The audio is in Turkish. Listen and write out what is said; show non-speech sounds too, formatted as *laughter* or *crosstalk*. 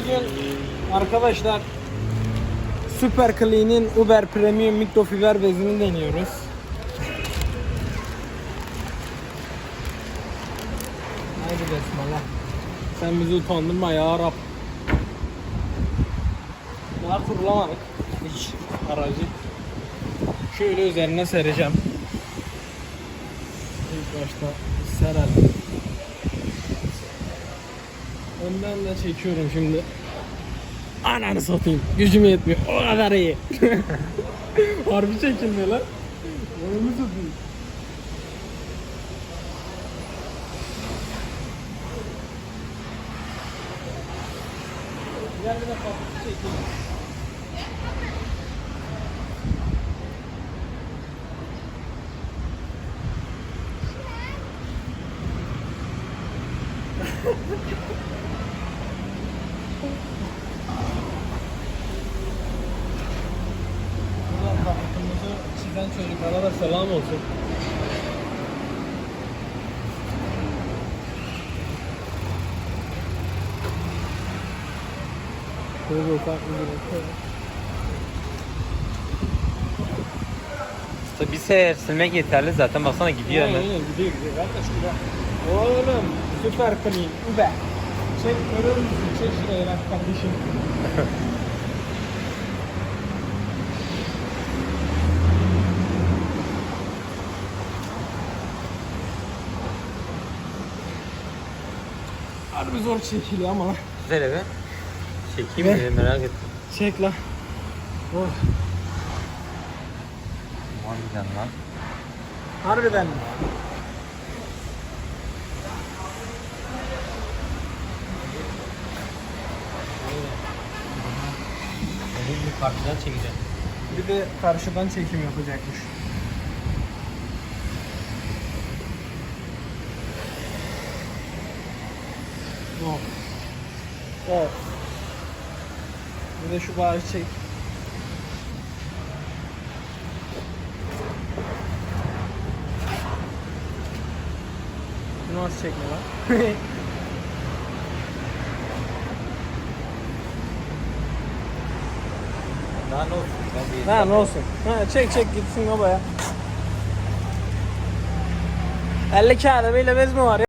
Bugün arkadaşlar Super Clean'in Uber Premium mikrofiber bezini deniyoruz. Haydi besmele. Sen bizi utandırma ya Rab. Daha kurulamadık hiç aracı. Şöyle üzerine sereceğim. İlk başta serelim. Önden de çekiyorum şimdi. Ananı satayım. Gücüm yetmiyor. O kadar iyi. *laughs* Harbi çekilmiyor lan. Ananı satayım. Kapıyı çekeyim. *laughs* çocuklara da selam olsun. Şöyle ufak bir direkt. İşte bir sefer silmek yeterli zaten baksana gidiyor hemen. aynen, gidiyor gidiyor. Kardeş gidiyor. Oğlum süper clean. Ube. Çek görür müsün? Çek şuraya bak kardeşim. *laughs* Harbi zor çekiliyor ama. Güzel eve. Çekeyim mi merak ettim. Çek lan. Oh. Harbiden lan. Harbiden mi? Bu karşıdan çekeceğim. Bir de karşıdan çekim yapacakmış. Of. Of. Bir de şu bağcı çek. Bunu nasıl çekme lan? *laughs* Daha olsun? Ne olsun. Ha, çek çek gitsin babaya. 50 kağıda böyle bez mi var ya?